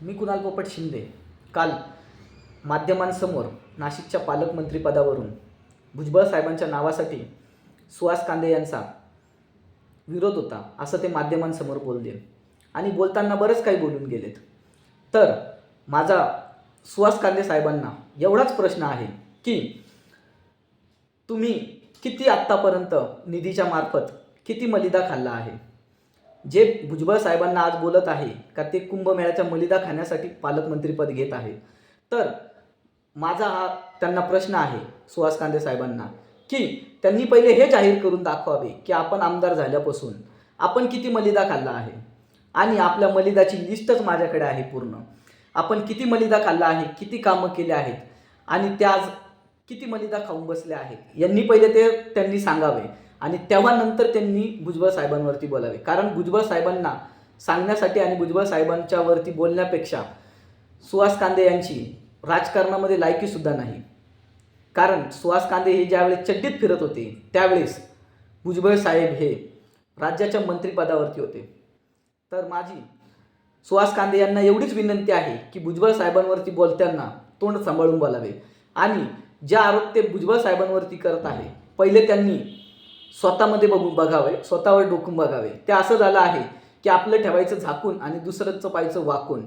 मी कुणाल पोपट शिंदे. काल माध्यमांसमोर नाशिकच्या पालकमंत्रीपदावरून भुजबळ साहेबांच्या नावासाठी सुहास कांदे यांचा विरोध होता असं ते माध्यमांसमोर बोलले. आणि बोलताना बरंच काही बोलून गेलेत. तर माझा सुहास कांदे साहेबांना एवढाच प्रश्न आहे की तुम्ही किती आत्तापर्यंत निधीच्या मार्फत किती मलिदा खाल्ला आहे? जे भुजबळ साहेबांना आज बोलत आहे का ते कुंभमेळ्याच्या मलिदा खाण्यासाठी पालकमंत्रीपद घेत आहे. तर माझा हा त्यांना प्रश्न आहे सुहास कांदे साहेबांना की त्यांनी पहिले हे जाहीर करून दाखवावे की आपण आमदार झाल्यापासून आपण किती मलिदा खाल्ला आहे आणि आपल्या मलिदाची लिस्टच माझ्याकडे आहे पूर्ण. आपण किती मलिदा खाल्ला आहे किती कामं केले आहेत आणि त्या आज किती मलिदा खाऊन बसले आहेत यांनी पहिले ते त्यांनी सांगावे. आणि तेव्हा नंतर त्यांनी भुजबळ साहेबांवरती बोलावे. कारण भुजबळ साहेबांना सांगण्यासाठी आणि भुजबळ साहेबांच्या वरती बोलण्यापेक्षा सुहास कांदे यांची राजकारणामध्ये लायकीसुद्धा नाही. कारण सुहास कांदे हे ज्यावेळेस चड्डीत फिरत होते त्यावेळेस भुजबळ साहेब हे राज्याच्या मंत्रिपदावरती होते. तर माझी सुहास कांदे यांना एवढीच विनंती आहे की भुजबळ साहेबांवरती बोलताना तोंड सांभाळून बोलावे. आणि ज्या आरोप ते भुजबळ साहेबांवरती करत आहे पहिले त्यांनी स्वतःमध्ये बघून बघावे स्वतःवर डोकून बघावे. ते असं झालं आहे की आपलं ठेवायचं झाकून आणि दुसऱ्यांचं पाहायचं वाकून.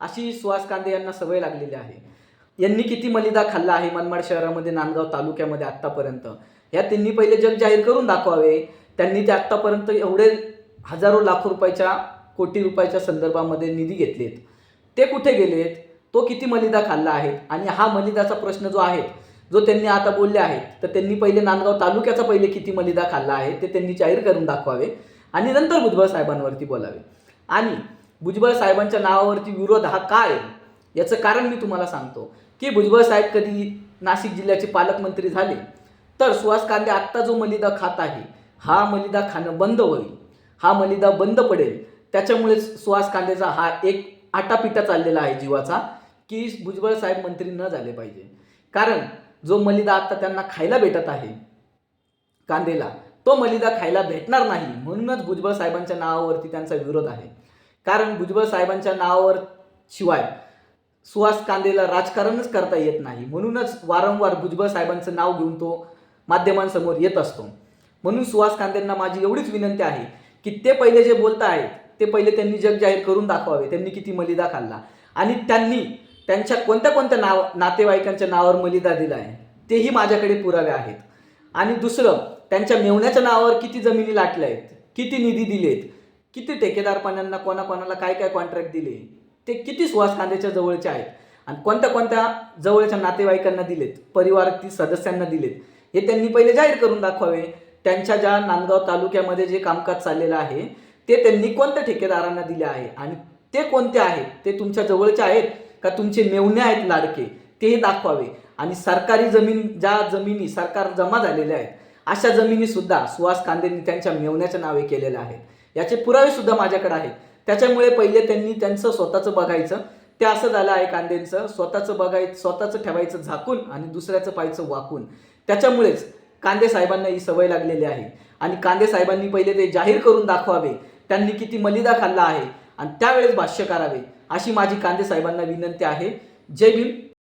अशी सुहास कांदे यांना सवय लागलेली आहे. यांनी किती मलिदा खाल्ला आहे मनमाड शहरामध्ये नांदगाव तालुक्यामध्ये आत्तापर्यंत? ह्या त्यांनी पहिले जग जाहीर करून दाखवावे. त्यांनी ते आत्तापर्यंत एवढे हजारो लाखो रुपयाच्या कोटी रुपयाच्या संदर्भामध्ये निधी घेतलेत. ते कुठे गेलेत? तो किती मलिदा खाल्ला आहे? आणि हा मलिदाचा प्रश्न जो आहे जो त्यांनी आता बोलले आहेत तर त्यांनी पहिले नांदगाव तालुक्याचा पहिले किती मलिदा खाल्ला आहे ते त्यांनी जाहीर करून दाखवावे आणि नंतर भुजबळ साहेबांवरती बोलावे. आणि भुजबळ साहेबांच्या नावावरती विरोध हा काय याचं कारण मी तुम्हाला सांगतो की भुजबळ साहेब कधी नाशिक जिल्ह्याचे पालकमंत्री झाले तर सुहास कांदे आत्ता जो मलिदा खात आहे हा मलिदा खाणं बंद होईल हा मलिदा बंद पडेल. त्याच्यामुळेच सुहास कांदेचा हा एक आटापिटा चाललेला आहे जीवाचा की भुजबळ साहेब मंत्री न झाले पाहिजे. कारण जो मलिदा आता त्यांना खायला भेटत आहे कांदेला तो मलिदा खायला भेटणार नाही म्हणूनच भुजबळ साहेबांच्या नावावरती त्यांचा विरोध आहे. कारण भुजबळ साहेबांच्या नावावर शिवाय सुहास कांदेला राजकारणच करता येत नाही. म्हणूनच वारंवार भुजबळ साहेबांचं नाव घेऊन तो माध्यमांसमोर येत असतो. म्हणून सुहास कांदेंना माझी एवढीच विनंती आहे की ते पहिले जे बोलत आहेत ते पहिले त्यांनी जग जाहीर करून दाखवावे. त्यांनी किती मलिदा खाल्ला. आणि त्यांनी त्यांच्या कोणत्या कोणत्या नाव नातेवाईकांच्या नावावर मलिदा दिला आहे तेही माझ्याकडे पुरावे आहेत. आणि दुसरं त्यांच्या मेवण्याच्या नावावर किती जमिनी लाटल्या आहेत किती निधी दिलेत किती ठेकेदारपणांना कोणाकोणाला काय काय कॉन्ट्रॅक्ट दिले ते किती सुहास कांद्याच्या जवळचे आहेत. आणि कोणत्या कोणत्या जवळच्या नातेवाईकांना दिलेत परिवारातील सदस्यांना दिलेत हे त्यांनी पहिले जाहीर करून दाखवावे. त्यांच्या ज्या नांदगाव तालुक्यामध्ये जे कामकाज चाललेलं आहे ते त्यांनी कोणत्या ठेकेदारांना दिले आहे आणि ते कोणते आहेत ते तुमच्या जवळचे आहेत का तुमचे मेवणे आहेत लाडके ते दाखवावे. आणि सरकारी जमीन ज्या जमिनी सरकार जमा झालेल्या आहेत अशा जमिनीसुद्धा सुहास कांदेंनी त्यांच्या मेवण्याच्या नावे केलेल्या आहेत. याचे पुरावेसुद्धा माझ्याकडे आहेत. त्याच्यामुळे पहिले त्यांनी त्यांचं स्वतःचं बघायचं. ते असं झालं आहे कांदेंचं स्वतःचं बघायचं स्वतःचं ठेवायचं झाकून आणि दुसऱ्याचं पाहायचं वाकून. त्याच्यामुळेच कांदे साहेबांना ही सवय लागलेली आहे. आणि कांदे साहेबांनी पहिले ते जाहीर करून दाखवावे. त्यांनी किती मलिदा खाल्ला आहे. आणि त्यावेळेस भाष्य करावे. अशी माझी कांदे साहेबांना विनंती आहे. जय भीम.